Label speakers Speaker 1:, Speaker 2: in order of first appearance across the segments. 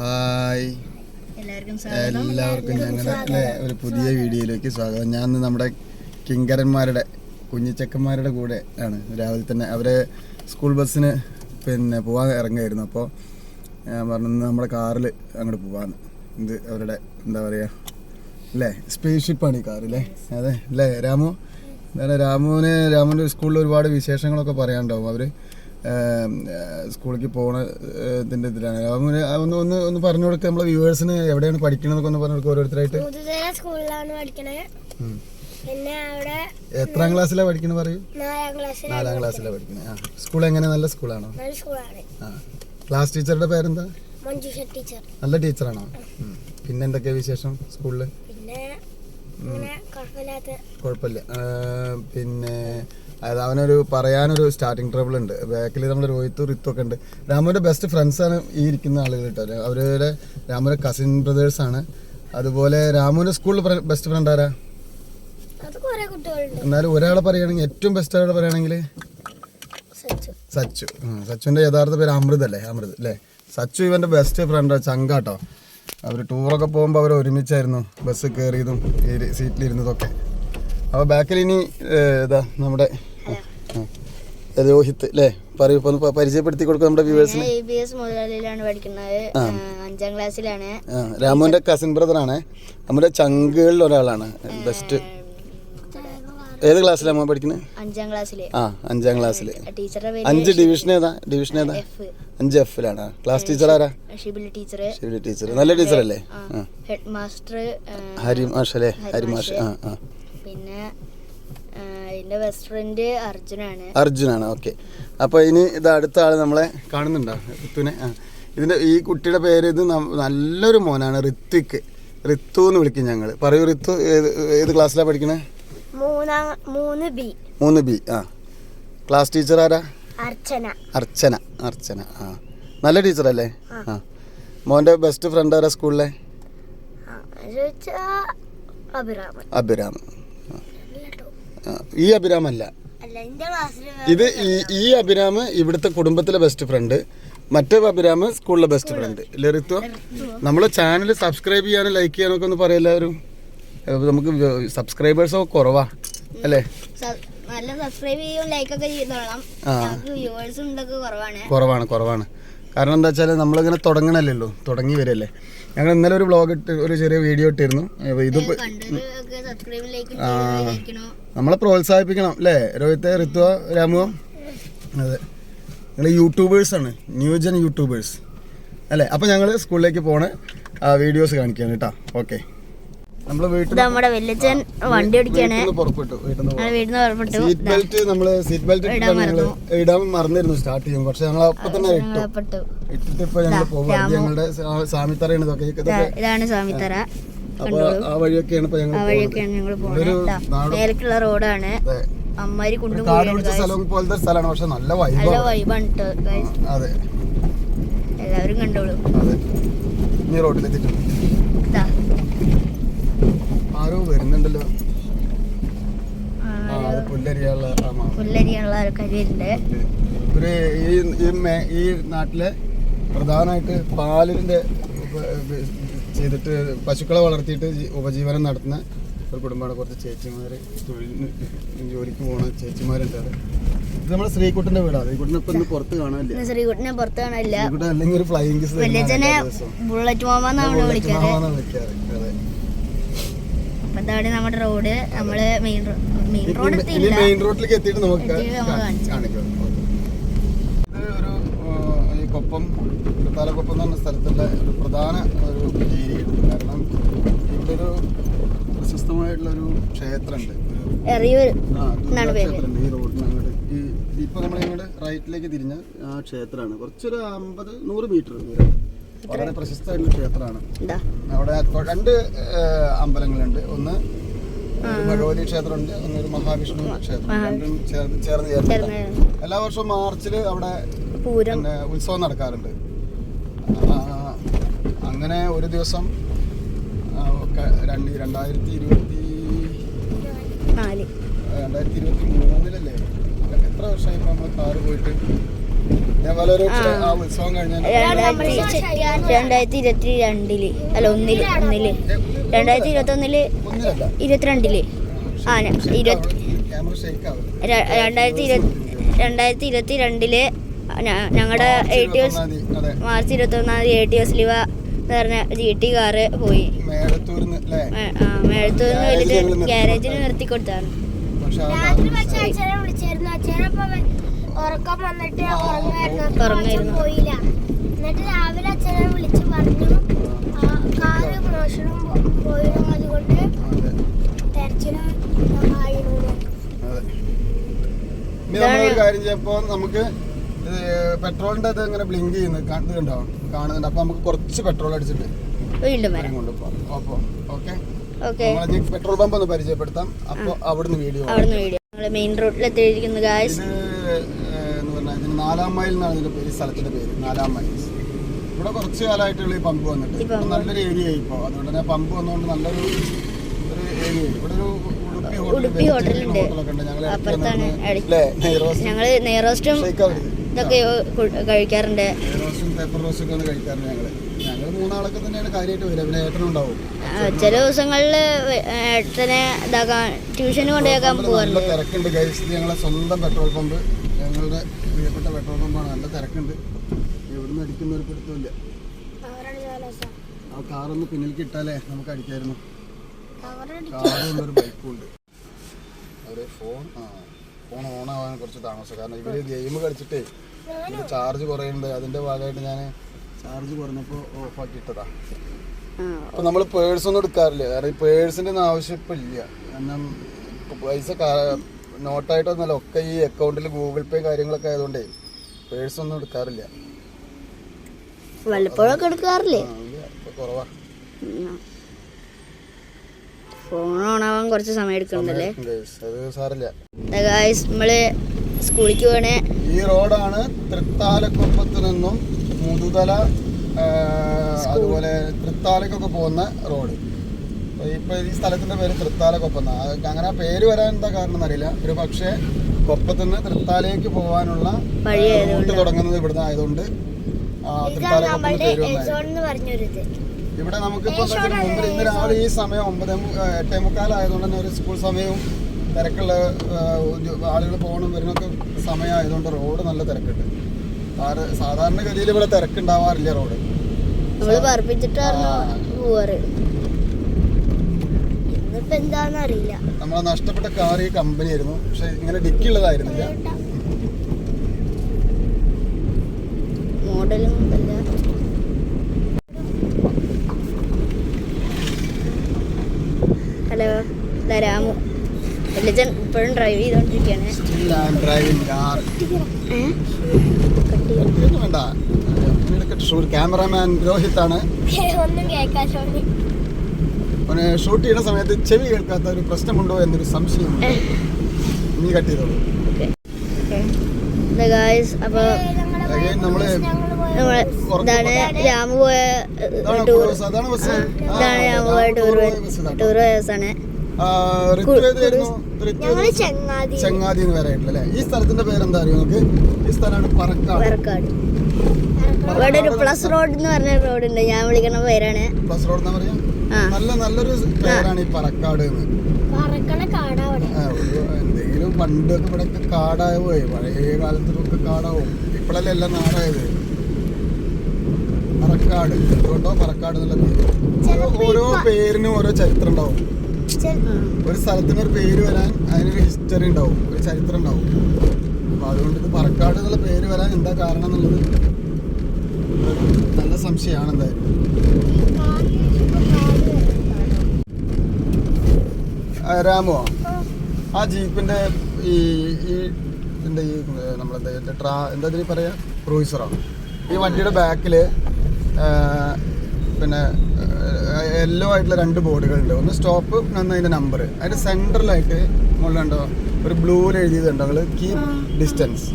Speaker 1: Hi.
Speaker 2: എല്ലാവർക്കും
Speaker 1: ഞങ്ങളുടെ ഒരു പുതിയ വീഡിയോയിലേക്ക് സ്വാഗതം. ഞാൻ നമ്മുടെ കിങ്കരന്മാരുടെ കുഞ്ഞിച്ചക്കന്മാരുടെ കൂടെ ആണ്. രാവിലെ തന്നെ അവരെ സ്കൂൾ ബസ്സിന് പിന്നെ പോകാൻ ഇറങ്ങുമായിരുന്നു അപ്പോൾ ഞാൻ പറഞ്ഞു നമ്മുടെ കാറിൽ അങ്ങോട്ട് പോകാമെന്ന് ഇത് അവരുടെ എന്താ പറയുക അല്ലേ സ്പേസ് ഷിപ്പാണ് ഈ കാർ അല്ലേ അതെ അല്ലേ രാമു? എന്താണ് രാമുവിന് രാമുവിന്റെ സ്കൂളിൽ ഒരുപാട് വിശേഷങ്ങളൊക്കെ പറയാനുണ്ടാവും. അവർ സ്കൂളിലേക്ക് പോകണതിന്റെ ഇതിലാണ്. ഒന്ന് ഒന്ന് ഒന്ന് പറഞ്ഞു കൊടുക്കുക നമ്മളെ വ്യൂവേഴ്സിന് എവിടെയാണ് പഠിക്കണമെന്നൊക്കെ ഒന്ന് പറഞ്ഞു കൊടുക്കുക ഓരോരുത്തരായിട്ട്.
Speaker 3: സ്കൂളിലാണ് പഠിക്കണേ. പിന്നെ അവിടെ
Speaker 1: എത്രാം ക്ലാസ്സിലാണ് പഠിക്കണത് പറയൂ?
Speaker 3: നാലാം
Speaker 1: ക്ലാസ്സിലാണ് പഠിക്കണത് ആ സ്കൂൾ എങ്ങനെ? നല്ല സ്കൂളാണോ? ആ ക്ലാസ് ടീച്ചറുടെ പേരെന്താ?
Speaker 3: മഞ്ജുഷ ടീച്ചർ.
Speaker 1: നല്ല ടീച്ചറാണോ. പിന്നെ എന്തൊക്കെയാ വിശേഷം സ്കൂളിൽ
Speaker 3: പിന്നെ
Speaker 1: കുഴപ്പമില്ല. പിന്നെ അതായത് അവനൊരു പറയാനൊരു സ്റ്റാർട്ടിങ് ട്രബിൾ ഉണ്ട്. ബാക്കിൽ നമ്മൾ രോഹിത്തും റിത്തും ഒക്കെ ഉണ്ട്. രാമുവിന്റെ ബെസ്റ്റ് ഫ്രണ്ട്സാണ് ഈ ഇരിക്കുന്ന ആളുകൾ കേട്ടോ. അവരുടെ രാമുവിന്റെ കസിൻ ബ്രദേഴ്സാണ് അതുപോലെ രാമുവിന്റെ സ്കൂളിൽ ബെസ്റ്റ് ഫ്രണ്ട് ആരാ? എന്നാലും ഒരാളെ പറയുകയാണെങ്കിൽ ഏറ്റവും ബെസ്റ്റ് ആളെ പറയുകയാണെങ്കിൽ?
Speaker 3: സച്ചു.
Speaker 1: സച്ചുവിന്റെ യഥാർത്ഥ പേര് അമൃത് അല്ലേ? അമൃത് അല്ലേ? സച്ചു ഇവന്റെ ബെസ്റ്റ് ഫ്രണ്ട് ചങ്കാട്ടോ അവർ ടൂറൊക്കെ പോകുമ്പോൾ അവർ ഒരുമിച്ചായിരുന്നു ബസ് കയറിയതും സീറ്റിലിരുന്നതൊക്കെ അപ്പോൾ ബാക്കിൽ ഇനി ഇതാ നമ്മുടെ രോഹിത് രോഹിത്ത് അല്ലേ പറയൂ പരിചയപ്പെടുത്തി കൊടുക്കുക നമ്മുടെ വ്യൂവേഴ്സിന്
Speaker 2: മുതലാളിയിലാണ് പഠിക്കുന്നത്. അഞ്ചാം ക്ലാസ്സിലാണ്
Speaker 1: രാമുവിന്റെ കസിൻ ബ്രദറാണ് നമ്മുടെ ചങ്കുകളിൽ ഒരാളാണ് ബെസ്റ്റ് ഏത് ക്ലാസ്സിലാണ് മോൻ പഠിക്കുന്നത്
Speaker 2: അഞ്ചാം ക്ലാസ്സിൽ.
Speaker 1: ആ അഞ്ചാം ക്ലാസ്സിൽ
Speaker 2: ടീച്ചറുടെ
Speaker 1: അഞ്ച്
Speaker 2: പേര്
Speaker 1: ഡിവിഷൻ ഏതാ? ഡിവിഷൻ ഏതാ? അഞ്ച് എഫിലാണ്? ക്ലാസ് ടീച്ചർ ആരാ
Speaker 2: ഷിബിലി ടീച്ചർ
Speaker 1: ടീച്ചർ നല്ല ടീച്ചർ അല്ലേ.
Speaker 2: ഹെഡ് മാസ്റ്റർ
Speaker 1: ഹരി മാഷ് അല്ലേ ഹരി മാഷ് ആ ആ.
Speaker 2: പിന്നെ ആ, എന്റെ ബെസ്റ്റ് ഫ്രണ്ട് അർജുനാണ്.
Speaker 1: അർജുനാണ് ഓക്കെ. അപ്പൊ ഇനി ഇത് അടുത്ത ആൾ നമ്മളെ കാണുന്നുണ്ടോ? ഇതിന്റെ ഈ കുട്ടിയുടെ പേര് ഇത് നല്ലൊരു മോനാണ് ഋത്വിക്. ഋതു എന്ന് വിളിക്കും ഞങ്ങൾ പറയൂ ഋതു ഏത് ക്ലാസ്സിലാണ് പഠിക്കണത്
Speaker 3: മൂന്നാം മൂന്ന് ബി.
Speaker 1: മൂന്ന് ബി ആ. ക്ലാസ് ടീച്ചർ ആരാ?
Speaker 3: അർച്ചന.
Speaker 1: അർച്ചന അർച്ചന ആ. നല്ല ടീച്ചറല്ലേ? ആ. മോന്റെ ബെസ്റ്റ് ഫ്രണ്ട് ആരാ സ്കൂളിലെ? അഭിരാം ഈ അഭിരാമല്ല.
Speaker 3: അല്ല
Speaker 1: ഇത് ഈ അഭിരാം ഇവിടുത്തെ കുടുംബത്തിലെ ബെസ്റ്റ് ഫ്രണ്ട് മറ്റേ അഭിരാം സ്കൂളിലെ ബെസ്റ്റ് ഫ്രണ്ട് ലറിത്വം നമ്മളെ ചാനൽ സബ്സ്ക്രൈബ് ചെയ്യാനും ലൈക്ക് ചെയ്യാനൊക്കെ ഒന്ന് പറയാം ഏഹ് നമുക്ക് സബ്സ്ക്രൈബേഴ്സോ കുറവാ അല്ലേ?
Speaker 2: നല്ല സബ്സ്ക്രൈബ് ചെയ്യും ലൈക്ക് ഒക്കെ ചെയ്തോളാം.
Speaker 1: ആ.
Speaker 2: ഞങ്ങൾക്ക് വ്യൂവേഴ്സും ഇതൊക്കെ കുറവാണ്.
Speaker 1: കുറവാണ് കുറവാണ്. കാരണം എന്താ വെച്ചാൽ നമ്മളിങ്ങനെ തുടങ്ങണല്ലോ തുടങ്ങി വരല്ലേ. ഞങ്ങൾ ഇന്നലെ ഒരു വ്ളോഗ് ഇട്ട് ഒരു ചെറിയ വീഡിയോ ഇട്ടിരുന്നു.
Speaker 2: ഇതിപ്പോ
Speaker 1: നമ്മളെ പ്രോത്സാഹിപ്പിക്കണം അല്ലേ? രോഹിത്തെ ഋത്വ രാമുവോ? അതെ. നിങ്ങൾ യൂട്യൂബേഴ്സാണ് ന്യൂജൻ യൂട്യൂബേഴ്സ് അല്ലേ? അപ്പോൾ ഞങ്ങൾ സ്കൂളിലേക്ക് പോണ വീഡിയോസ് കാണിക്കുകയാണ് കേട്ടോ. ഓക്കെ വീട്ടിൽ
Speaker 2: നമ്മുടെ വല്യച്ഛൻ വണ്ടി ഓടിക്കാണ്.
Speaker 1: പുറപ്പെട്ടു വീട്ടിൽ നിന്ന്
Speaker 2: പുറപ്പെട്ടു.
Speaker 1: സീറ്റ് ബെൽറ്റ് നമ്മൾ സീറ്റ് ബെൽറ്റ് ഞങ്ങൾ ഇടാൻ മറന്നിരുന്നു സ്റ്റാർട്ട് ചെയ്യും. പക്ഷെ ഞങ്ങൾ അപ്പൊ തന്നെ ഇട്ടു. ഇട്ടിട്ട് ഞങ്ങൾ ഞങ്ങളുടെ സാമിത്തറയാണ് ഇതൊക്കെ. ഇതൊക്കെ
Speaker 2: ഇതാണ് സ്വാമിത്തറ
Speaker 1: ആ വഴിയൊക്കെയാണ് ഇപ്പോൾ
Speaker 2: ആ
Speaker 1: ഞങ്ങൾ
Speaker 2: വഴിയൊക്കെയാണ് ഞങ്ങൾ പോകുന്നത് നേരക്കുള്ള റോഡാണ്. അമ്മാരി
Speaker 1: പിടിച്ച സ്ഥലം പോലത്തെ സ്ഥലമാണ്. പക്ഷെ നല്ല വൈബ്
Speaker 2: നല്ല
Speaker 1: വൈബാണ്. അതെ.
Speaker 2: എല്ലാവരും കണ്ടോളൂ.
Speaker 1: അതെ. ഇനി
Speaker 2: ഇതാ
Speaker 1: ആരോ വരുന്നുണ്ടല്ലോ
Speaker 2: ആ,
Speaker 1: ആ അത് പുല്ലരിയുള്ള ഈ ഈ നാട്ടിലെ പ്രധാനമായിട്ട് ഉപ- ചെയ്തിട്ട് പശുക്കളെ വളർത്തിയിട്ട് ഉപജീവനം നടത്തുന്ന ഒരു കുടുംബമാണ്. കുറച്ച് ചേച്ചിമാർ തൊഴിലിന് ജോലിക്ക് പോകുന്ന ചേച്ചിമാരുണ്ട് ഇത് നമ്മുടെ ശ്രീകുട്ടന്റെ വീടാണ് ശ്രീകുട്ടനെ ഇപ്പൊ ഇന്ന് പുറത്ത് കാണാനില്ല.
Speaker 2: ശ്രീകുട്ടനെ പുറത്ത് കാണാനില്ല.
Speaker 1: ഇവിടെ അല്ലെങ്കിൽ ഒരു ഫ്ലൈയിങ്
Speaker 2: ബുള്ളറ്റ് മാമാന്നാണ് വിളിക്കാറ്.
Speaker 1: വിളിക്കാറ് അതെ
Speaker 2: അപ്പൊ ഇതാണ് നമ്മുടെ റോഡ് നമ്മൾ മെയിൻ മെയിൻ റോഡ്
Speaker 1: മെയിൻ റോഡിലേക്ക് എത്തിയിട്ട് നമുക്ക് കാണിക്കാം. ഒരു ഈ കൊപ്പം തലക്കൊപ്പം എന്ന് പറഞ്ഞ സ്ഥലത്തുള്ള ഒരു പ്രധാന ഒരു ഏരിയയാണ്. കാരണം ഇവിടെ ഒരു പ്രശസ്തമായിട്ടുള്ള ഒരു ക്ഷേത്രമുണ്ട്. ക്ഷേത്രമുണ്ട് ഈ റോഡിന് അങ്ങോട്ട്. ഈ ഇപ്പൊ നമ്മൾ ഇങ്ങോട്ട് റൈറ്റിലേക്ക് തിരിഞ്ഞ ആ ക്ഷേത്രമാണ്. കുറച്ചൊരു അമ്പത് നൂറ് മീറ്റർ ദൂരം വളരെ പ്രശസ്തമായിട്ടുള്ള ക്ഷേത്രമാണ്. അവിടെ രണ്ട് അമ്പലങ്ങളുണ്ട്. ഒന്ന് ഭഗവതി ക്ഷേത്രമുണ്ട് ഒന്ന് ഒരു മഹാവിഷ്ണു ക്ഷേത്രം രണ്ടും ചേർന്ന് ചേർന്ന് എല്ലാ വർഷവും മാർച്ചിൽ അവിടെ പിന്നെ ഉത്സവം നടക്കാറുണ്ട്. അങ്ങനെ ഒരു ദിവസം രണ്ട് രണ്ടായിരത്തി ഇരുപത്തി രണ്ടായിരത്തി ഇരുപത്തി മൂന്നിലല്ലേ? എത്ര വർഷമായി നമ്മൾ കാറ് പോയിട്ട്?
Speaker 2: രണ്ടായിരത്തി ഇരുപത്തി രണ്ടിൽ അല്ല ഒന്നിൽ ഒന്നിൽ. രണ്ടായിരത്തി ഇരുപത്തി
Speaker 1: ഒന്നിൽ
Speaker 2: ഇരുപത്തിരണ്ടിൽ. ആ ഇരുപത്തി രണ്ടായിരത്തി ഇരുപത്തി രണ്ടായിരത്തി ഇരുപത്തി രണ്ടിൽ ഞങ്ങളുടെ എ ടി എസ് മാർച്ച് ഇരുപത്തി ഒന്നാം തീയതി എ ടി എസ് ലിവ എന്ന് പറഞ്ഞ ജി ടി കാറ് പോയി. മേഴത്തൂരിന്ന് വലിയ ഗ്യാരേജിൽ നിർത്തി കൊടുത്താണ്
Speaker 1: പക്ഷെ
Speaker 3: ഉറക്കം വന്നിട്ട് ഉറങ്ങായിരുന്നു. പോയില്ല. എന്നിട്ട് രാവിലെ അച്ഛനെ വിളിച്ച് പറഞ്ഞു ആ, കാറ് മോഷണം പോയിരുന്നു. അതുകൊണ്ട് തെരച്ചിലും
Speaker 1: നമ്മളൊരു കാര്യം ചെയ്യപ്പോ നമുക്ക് പെട്രോളിന്റെ അത് ഇങ്ങനെ ബ്ലിങ്ക് ചെയ്യുന്നത് കണ്ടോ? കാണുന്നുണ്ട്. അപ്പൊ നമുക്ക് കുറച്ച് പെട്രോൾ അടിച്ചിട്ട്
Speaker 2: വീണ്ടും വരാം.
Speaker 1: കൊണ്ടുപോകാം അപ്പൊ ഓക്കെ?
Speaker 2: ഓക്കെ.
Speaker 1: നമ്മളെ പെട്രോൾ പമ്പ് ഒന്ന് പരിചയപ്പെടുത്താം. അപ്പൊ അവിടുന്ന് വീഡിയോ
Speaker 2: അവിടുന്ന് വീഡിയോ. ഞങ്ങൾ മെയിൻ റോഡിൽ എത്തിയിരിക്കുന്നു ഗായ്സ്
Speaker 1: ഇത് ഏഹ്, എന്ന് പറഞ്ഞാൽ ഇതിന് നാലാം മൈൽ എന്നാണ് ഇതിന്റെ പേര് സ്ഥലത്തിന്റെ പേര് നാലാം മൈൽ. ഇവിടെ കുറച്ച് കാലമായിട്ടുള്ള ഈ പമ്പ് വന്നിട്ട്. നല്ലൊരു ഏരിയ ആയി ഇപ്പൊ. അതുകൊണ്ട് തന്നെ പമ്പ് വന്നുകൊണ്ട് നല്ലൊരു ഒരു ഏരിയ ഇവിടെ ഒരു ഉടുപ്പി
Speaker 2: ഹോട്ടലുണ്ട്.
Speaker 1: ഞങ്ങൾ
Speaker 2: അപ്പുറത്താണ് നെയ്റോസ്റ്റും ഇതൊക്കെ കഴിക്കാറുണ്ട്.
Speaker 1: ഞങ്ങൾ
Speaker 2: ചില ദിവസങ്ങളിൽ ഏട്ടനെ ഇതാക്കാൻ ട്യൂഷന് കൊണ്ടുപോയേക്കാൻ പോകാറുണ്ട്
Speaker 1: തിരക്കുണ്ട്. ഇത് ഞങ്ങളെ സ്വന്തം പെട്രോൾ പമ്പ്. പെട്രോൾ പമ്പാണ് നല്ല തിരക്കുണ്ട്. എവിടുന്ന് അടിക്കുന്ന ഒരു പിടുത്തമില്ല ആ കാറൊന്ന് പിന്നിലേക്ക് ഇട്ടാലേ നമുക്ക് അടിക്കായിരുന്നു. കാറും ബൈക്കും ഉണ്ട് അവർ ഫോൺ ആ ഫോൺ ഓൺ ആവാൻ കുറച്ച് താമസം. കാരണം ഇവർ ഗെയിം കളിച്ചിട്ടേ ഇതിന്റെ ചാർജ് കുറയുന്നുണ്ട്. അതിന്റെ ഭാഗമായിട്ട് ഞാൻ ചാർജ് കുറഞ്ഞപ്പോൾ ഓഫാക്കി ഇട്ടതാ. അപ്പൊ നമ്മൾ പേഴ്സ് ഒന്നും എടുക്കാറില്ല. കാരണം ഈ പേഴ്സിന്റെ ഒന്നും ആവശ്യം ഇപ്പൊ ഇല്ല. കാരണം പൈസ നോട്ടായിട്ടൊന്നല്ല ഒക്കെ ഈ അക്കൗണ്ടിൽ ഗൂഗിൾ പേ കാര്യങ്ങളൊക്കെ ആയതുകൊണ്ടേ പേഴ്സ് ഒന്നും എടുക്കാറില്ല.
Speaker 2: വല്ലപ്പോഴൊക്കെ എടുക്കാറില്ലേ?
Speaker 1: കുറവാ.
Speaker 2: ഫോൺ ഓണാവാൻ കുറച്ച് സമയം
Speaker 1: സാറില്ല
Speaker 2: ഗായ്സ് നമ്മൾ സ്കൂളിലേക്ക് പോണേ.
Speaker 1: ഈ റോഡാണ് തൃത്താലക്കൊപ്പത്ത് നിന്നും മുതുതല അതുപോലെ തൃത്താലക്കൊക്കെ പോകുന്ന റോഡ്. ഇപ്പൊ ഈ സ്ഥലത്തിന്റെ പേര് തൃത്താലക്കൊപ്പം. അങ്ങനെ പേര് വരാൻ എന്താ കാരണം എന്നറിയില്ല ഒരു പക്ഷേ കൊപ്പത്തുനിന്ന് തൃത്താലയ്ക്ക് പോകാനുള്ള റൂട്ട് തുടങ്ങുന്നത് ഇവിടുന്ന് ആയതുകൊണ്ട് ഇവിടെ നമുക്കിപ്പോ മുമ്പിൽ ഇന്ന് രാവിലെ ഈ സമയം ഒമ്പത് എട്ടേ മുക്കാലായതുകൊണ്ട് തന്നെ ഒരു സ്കൂൾ സമയവും തിരക്കുള്ള ആളുകൾ പോകണം വരുന്നൊക്കെ സമയമായതുകൊണ്ട് റോഡ് നല്ല തിരക്കുണ്ട്. സാധാരണ സാധാരണഗതിയിൽ ഇവിടെ തിരക്കുണ്ടാവാറില്ല റോഡ്.
Speaker 3: എന്താന്ന് അറിയില്ല.
Speaker 1: നമ്മളെ നഷ്ടപ്പെട്ട കാർ ഈ കമ്പനി ആയിരുന്നു. പക്ഷെ ഇങ്ങനെ ഡിക്കി ഉള്ളതായിരുന്നില്ല.
Speaker 2: മോഡലും അല്ല ഹലോ രാമു. ഇപ്പോഴും ഡ്രൈവ്
Speaker 1: തൃശ്ശൂർ ക്യാമറാമാൻ രോഹിത് ആണ്
Speaker 3: ഒന്നും കേൾക്കാൻ
Speaker 1: അവന് ഷൂട്ട് ചെയ്യുന്ന സമയത്ത് ചെവി കേൾക്കാത്ത ഒരു പ്രശ്നമുണ്ടോ എന്നൊരു സംശയം നീ കട്ട് ചെയ്തോളൂ.
Speaker 2: അപ്പോൾ നമ്മൾ ഇതാണ് രാമു പോയ ടൂർ ഇതാണ് രാമു ടൂർ. ടൂർ ബസ്സാണ്
Speaker 3: ചങ്ങാതി.
Speaker 1: എന്ന് പറയായിട്ടുള്ള ഈ സ്ഥലത്തിന്റെ പേരെന്താ അറിയോ നിങ്ങൾക്ക് ഈ സ്ഥലമാണ് പറക്കാട്.
Speaker 2: പറക്കാട്. ഇവിടെ ഒരു പ്ലസ് റോഡ് എന്ന് പറഞ്ഞ റോഡ് ഉണ്ട്. ഞാൻ വിളിക്കുന്ന പേരാണ്.
Speaker 1: പ്ലസ് റോഡ് എന്ന് പറയാ? നല്ല നല്ലൊരു പേരാണ് ഈ പറക്കാട് എന്തെങ്കിലും പണ്ടൊക്കെ ഇവിടെ കാടായ പോയി. പഴയ കാലത്തൊക്കെ കാടാവും. ഇപ്പോഴല്ലേ എല്ലാം നാടായത്? പറക്കാട്. എന്തുകൊണ്ടോ പറക്കാട് എന്നുള്ള ഓരോ- പേരിനും ഓരോ ചരിത്രം ഉണ്ടാവും. ഒരു സ്ഥലത്തിന് ഒരു പേര് വരാൻ അതിനൊരു ഹിസ്റ്ററി ഉണ്ടാവും. ഒരു ചരിത്രം ഉണ്ടാവും. അപ്പൊ അതുകൊണ്ട് ഇത് പറക്കാട് എന്നുള്ള പേര് വരാൻ എന്താ കാരണം എന്നുള്ളത് നല്ല സംശയമാണ് എന്തായാലും. രാമോ. ആ ജീപ്പിന്റെ ഈ ഈ ഇതിന്റെ ഈ നമ്മളെന്താ ട്രാ എന്താ ഇതിന് പറയാ? ക്രൂയിസറോ. ഈ വണ്ടിയുടെ ബാക്കിൽ പിന്നെ യെല്ലോ ആയിട്ടുള്ള രണ്ട് ബോർഡുകളുണ്ട്. ഒന്ന് സ്റ്റോപ്പ് ഒന്ന് അതിന്റെ നമ്പർ അതിന്റെ സെൻട്രലായിട്ട് മുകളിലുണ്ടോ ഒരു ബ്ലൂവിൽ എഴുതിയതുണ്ടോ നിങ്ങൾ കീപ് ഡിസ്റ്റൻസ്.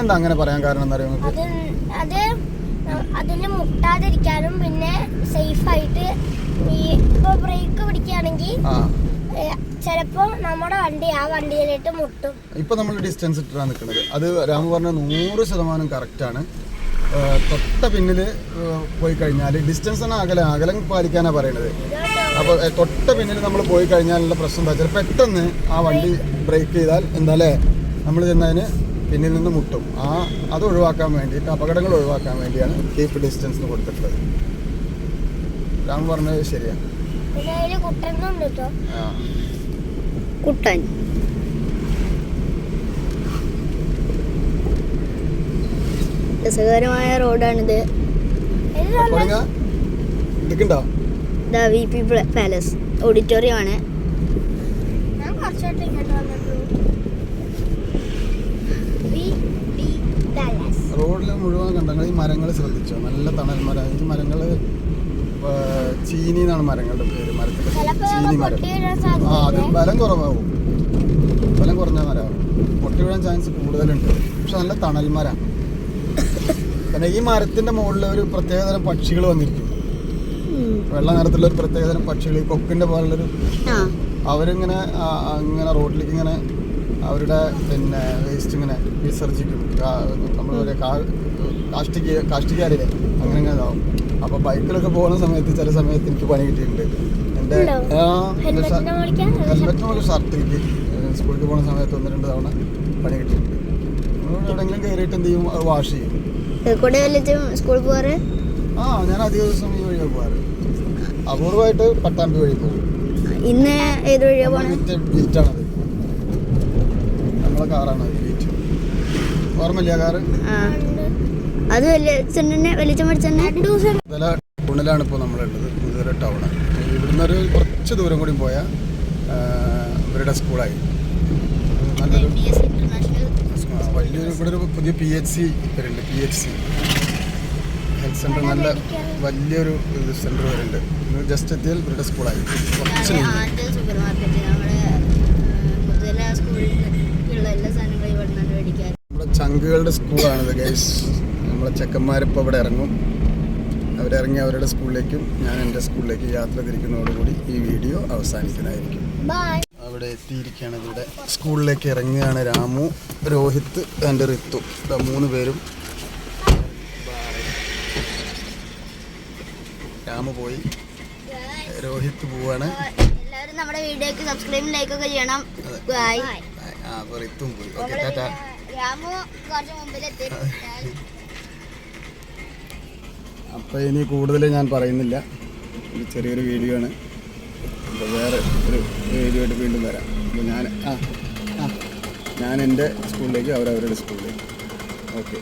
Speaker 1: എന്താ അങ്ങനെ പറയാൻ കാരണം എന്താ നിങ്ങൾക്ക്?
Speaker 3: അത് മുട്ടാതിരിക്കാനും പിന്നെ സേഫ് ആയിട്ട് ഈ ബ്രേക്ക് പിടിക്കുകയാണെങ്കിൽ ചിലപ്പോ നമ്മുടെ വണ്ടി ആ വണ്ടിയിലിട്ട് മുട്ടും.
Speaker 1: ഇപ്പൊ നമ്മൾ ഡിസ്റ്റൻസ് ഇട്ടാണ് നിൽക്കുന്നത് അത് രാമു പറഞ്ഞ നൂറ് ശതമാനം കറക്റ്റാണ് തൊട്ട പിന്നിൽ പോയി കഴിഞ്ഞാൽ ഡിസ്റ്റൻസ് ആണ് അകലം അകലം പാലിക്കാനാണ് പറയണത്. അപ്പോൾ തൊട്ട പിന്നിൽ നമ്മൾ പോയി കഴിഞ്ഞാലുള്ള പ്രശ്നം എന്താ വെച്ചാൽ പെട്ടെന്ന് ആ വണ്ടി ബ്രേക്ക് ചെയ്താൽ എന്താല്ലേ? നമ്മൾ ചെന്നതിന് പിന്നിൽ നിന്ന് മുട്ടും. ആ അത് ഒഴിവാക്കാൻ വേണ്ടിയിട്ട് അപകടങ്ങൾ ഒഴിവാക്കാൻ വേണ്ടിയാണ് കീപ്പ് ഡിസ്റ്റൻസ് കൊടുത്തിട്ടുള്ളത്. രാമു പറഞ്ഞത് ശരിയാണ്.
Speaker 2: കുട്ടൻ. രസകരമായ റോഡാണിത്. V P palace. ഓഡിറ്റോറിയം ആണ്.
Speaker 1: റോഡിൽ മുഴുവൻ കണ്ടങ്ങൾ ഈ മരങ്ങൾ ശ്രദ്ധിച്ചോ? നല്ല തണൽ മരം. ഈ മരങ്ങൾ ചീനി എന്നാണ് മരങ്ങളുടെ പേര്.
Speaker 3: ചിലപ്പോ
Speaker 1: ചീനി മരം. ആ അത് ബലം കുറവാകും ബലം കുറഞ്ഞ മരമാകും പൊട്ടി വീഴാൻ ചാൻസ് കൂടുതലുണ്ട്. പക്ഷെ നല്ല തണൽ മരം പിന്നെ ഈ മരത്തിന്റെ മുകളിൽ ഒരു പ്രത്യേകതരം പക്ഷികൾ വന്നിരിക്കും. വെള്ള നിറത്തിലുള്ള ഒരു പ്രത്യേകതരം പക്ഷികൾ ഈ കൊക്കിന്റെ പോലുള്ളൊരു അവരിങ്ങനെ ഇങ്ങനെ അങ്ങനെ റോഡിലേക്ക് ഇങ്ങനെ അവരുടെ പിന്നെ വേസ്റ്റ് ഇങ്ങനെ വിസർജിക്കും. നമ്മൾ കാഷ്ടിക കാഷ്ടികാരില്ലേ അങ്ങനെ ഇങ്ങനെ ഇതാവും. അപ്പൊ ബൈക്കിലൊക്കെ പോകുന്ന സമയത്ത് ചില സമയത്ത് എനിക്ക് പണി കിട്ടിയിട്ടുണ്ട്.
Speaker 3: എന്റെ
Speaker 1: ഹെൽമെറ്റിനുള്ള ഷർട്ടിലേക്ക് സ്കൂളിൽ പോകുന്ന സമയത്ത് ഒന്ന് രണ്ട് തവണ പണി കിട്ടിയിട്ടുണ്ട്. എവിടെയെങ്കിലും കയറിയിട്ട് എന്ത് ചെയ്യും? അത് വാഷ് ചെയ്യും.
Speaker 2: സ്കൂളിൽ
Speaker 1: ആ ഞാൻ അധിക ദിവസം ഈ വഴിയാണ് പോകാറ് അപൂർവമായിട്ട് പട്ടാമ്പി വഴി പോകും.
Speaker 2: ഇന്ന് ഏത്
Speaker 1: വഴിയാണ് നമ്മളെ കാറാണ് ഓർമ്മയില്ല കാറ്
Speaker 2: അത്
Speaker 1: ടൗണിലാണ് ഇപ്പോൾ നമ്മളുള്ളത് മുതല ടൗണ്. ഇവിടുന്ന് ഒരു കുറച്ച് ദൂരം കൂടി പോയാൽ ഇവരുടെ സ്കൂളായി നല്ലൊരു വലിയൊരു ഇവിടെ ഒരു പുതിയ പി എച്ച് സി വരുന്നുണ്ട് P H C health centre നല്ല വലിയൊരു സെന്റർ സെന്റർ വരുന്നുണ്ട്. ജസ്റ്റ് എത്തിയാൽ ഇവരുടെ സ്കൂളായി കുറച്ച്
Speaker 2: നമ്മുടെ
Speaker 1: ചങ്കുകളുടെ സ്കൂളാണിത് ഗൈസ് നമ്മളെ ചെക്കന്മാരിപ്പോൾ ഇവിടെ ഇറങ്ങും. അവരിറങ്ങി അവരുടെ സ്കൂളിലേക്കും ഞാൻ എന്റെ സ്കൂളിലേക്ക് യാത്ര തിരിക്കുന്നതോടുകൂടി ഈ വീഡിയോ അവസാനിക്കുന്നതായിരിക്കും. അവിടെ എത്തിയിരിക്കുകയാണ് ഇവിടെ. സ്കൂളിലേക്ക് ഇറങ്ങുകയാണ് രാമു രോഹിത് എന്റെ റിത്തു. മൂന്ന് പേരും. രാമു പോയി. രോഹിത് പോവാണ്.
Speaker 2: എല്ലാവരും നമ്മുടെ വീഡിയോക്ക് ലൈക്ക് ഒക്കെ ചെയ്യണം.
Speaker 1: ആ അപ്പോൾ ഋത്തും പോയി. ഓക്കെ ടാറ്റാ.
Speaker 2: രാമു കുറച്ച് മുമ്പിലെത്തി.
Speaker 1: അപ്പോൾ ഇനി കൂടുതൽ ഞാൻ പറയുന്നില്ല. ഒരു ചെറിയൊരു വീഡിയോ ആണ്. അപ്പോൾ വേറെ ഒരു വീഡിയോ ആയിട്ട് വീണ്ടും വരാം. അപ്പോൾ ഞാൻ ആ ആ ഞാൻ എന്റെ സ്കൂളിലേക്ക് അവരവരുടെ സ്കൂളിലേക്ക് ഓക്കെ